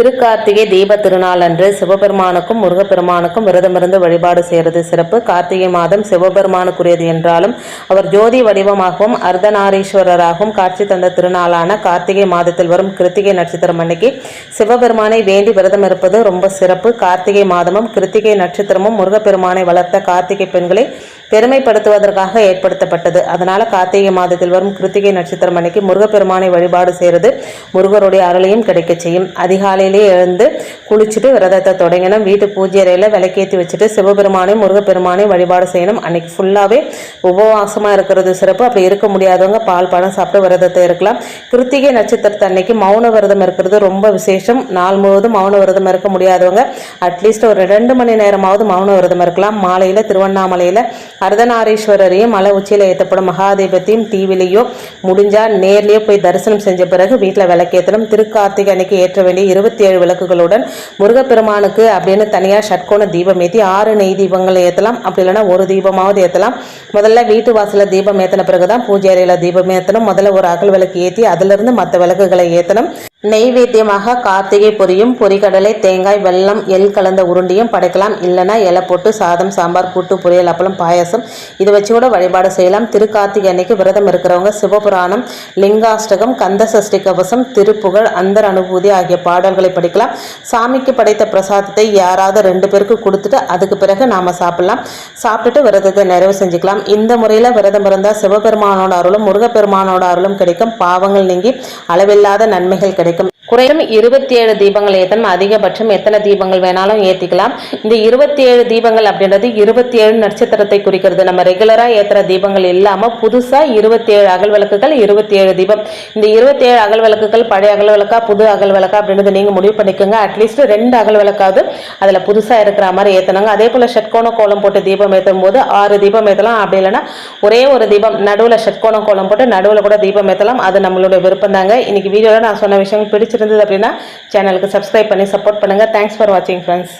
திருக்கார்த்திகை தீப திருநாள் அன்று சிவபெருமானுக்கும் முருகப்பெருமானுக்கும் விரதமிருந்து வழிபாடு செய்கிறது சிறப்பு. கார்த்திகை மாதம் சிவபெருமானுக்குரியது என்றாலும் அவர் ஜோதி வடிவமாகவும் அர்த்தநாரீஸ்வரராகவும் காட்சி தந்த திருநாளான கார்த்திகை மாதத்தில் வரும் கிருத்திகை நட்சத்திரம் அன்னைக்கு சிவபெருமானை வேண்டி விரதம் இருப்பது ரொம்ப சிறப்பு. கார்த்திகை மாதமும் கிருத்திகை நட்சத்திரமும் முருகப்பெருமானை வளர்த்த கார்த்திகை பெண்களை பெருமைப்படுத்துவதற்காக ஏற்படுத்தப்பட்டது. அதனால கார்த்திகை மாதத்தில் வரும் கிருத்திகை நட்சத்திரம் அன்னைக்கு முருகப்பெருமானை வழிபாடு செய்கிறது முருகருடைய அருளையும் கிடைக்க செய்யும். அதிகாலையிலே எழுந்து குளிச்சுட்டு விரதத்தை தொடங்கணும். வீட்டு பூஜை அறையில் விளக்கேற்றி வச்சுட்டு சிவபெருமானை முருகப்பெருமானை வழிபாடு செய்யணும். அன்னைக்கு ஃபுல்லாகவே உபவாசமாக இருக்கிறது சிறப்பு. அப்படி இருக்க முடியாதவங்க பால் பழம் சாப்பிட்டு விரதத்தை இருக்கலாம். கிருத்திகை நட்சத்திரத்தை அன்னைக்கு மௌன விரதம் இருக்கிறது ரொம்ப விசேஷம். நாள் முழுவதும் மௌன விரதம் இருக்க முடியாதவங்க அட்லீஸ்ட் ஒரு ரெண்டு மணி நேரமாவது மௌன விரதம் இருக்கலாம். மாலையில் திருவண்ணாமலையில் அர்த்தநாரீஸ்வரரையும் மலை உச்சியில் ஏற்றப்படும் மகாதீபத்தையும் டிவிலையோ முடிஞ்சா நேர்லேயோ போய் தரிசனம் செஞ்ச பிறகு வீட்டில் விளக்கேற்றணும் திருக்கார்த்திகை அன்னைக்கு ஏற்ற வேண்டிய இருபத்தி ஏழு விளக்குகளுடன் முருகப்பெருமானுக்கு அப்படின்னு தனியாக ஷட்கோண தீபம் ஏற்றி ஆறு நெய் தீபங்களை ஏற்றலாம் அப்படி இல்லைன்னா ஒரு தீபமாவது ஏற்றலாம் முதல்ல வீட்டு வாசலில் தீபம் ஏற்றின பிறகு தான் பூஜை அறையில் தீபம் ஏற்றணும் முதல்ல ஒரு அகல் விளக்கு ஏற்றி அதிலிருந்து மற்ற விளக்குகளை ஏற்றணும் நெய்வேத்தியமாக கார்த்திகை பொரியும் பொரிகடலை தேங்காய் வெல்லம் எள் கலந்த உருண்டியும் படைக்கலாம். இல்லைன்னா இலை போட்டு சாதம் சாம்பார் கூட்டு பொரியல் அப்பளம் பாயாசம் இதை வச்சு கூட வழிபாடு செய்யலாம். திருக்கார்த்திகை அன்னைக்கு விரதம் இருக்கிறவங்க சிவபுராணம் லிங்காஷ்டகம் கந்த சஷ்டி கவசம் திருப்புகழ் அந்தர் அனுபூதி ஆகிய பாடல்களை படிக்கலாம். சாமிக்கு படைத்த பிரசாதத்தை யாராவது ரெண்டு பேருக்கு கொடுத்துட்டு அதுக்கு பிறகு நாம் சாப்பிடலாம். சாப்பிட்டுட்டு விரதத்தை நிறைவு செஞ்சுக்கலாம். இந்த முறையில் விரதம் இருந்தால் சிவபெருமானோட அருளும் முருகப்பெருமானோட அருளும் கிடைக்கும். பாவங்கள் நீங்கி அளவில்லாத நன்மைகள் கிடைக்கும். கிடைக்கும் குறையும் இருபத்தி ஏழு தீபங்கள் ஏற்றணும் அதிகபட்சம் எத்தனை தீபங்கள் வேணாலும் ஏற்றிக்கலாம் இந்த இருபத்தி ஏழு தீபங்கள் அப்படின்றது இருபத்தி ஏழு நட்சத்திரத்தை குறிக்கிறது. நம்ம ரெகுலராக ஏற்றுற தீபங்கள் இல்லாமல் புதுசாக இருபத்தி ஏழு அகல் விளக்குகள் இருபத்தி ஏழு தீபம். இந்த இருபத்தி ஏழு அகல் விளக்குகள் பழைய அகல் விளக்கா புது அகல் விளக்கா அப்படின்றது நீங்கள் முடிவு பண்ணிக்கோங்க. அட்லீஸ்ட் ரெண்டு அகல் விளக்காவது அதில் புதுசாக இருக்கிற மாதிரி ஏற்றணுங்க அதே போல் ஷட்கோண கோலம் போட்டு தீபம் ஏற்றும் போது ஆறு தீபம் ஏற்றலாம் அப்படி இல்லைன்னா ஒரே ஒரு தீபம் நடுவில் ஷட்கோண கோலம் போட்டு நடுவில் கூட தீபம் ஏற்றலாம் அது நம்மளோட விருப்பம் தாங்க இன்னைக்கு வீடியோவில் நான் சொன்ன விஷயங்கள் பிடிச்சிருந்தது அப்படின்னா சேனலுக்கு சப்ஸ்கிரைப் பண்ணி சப்போர்ட் பண்ணுங்கள் தேங்க்ஸ் ஃபார் வாட்சிங் ஃப்ரெண்ட்ஸ்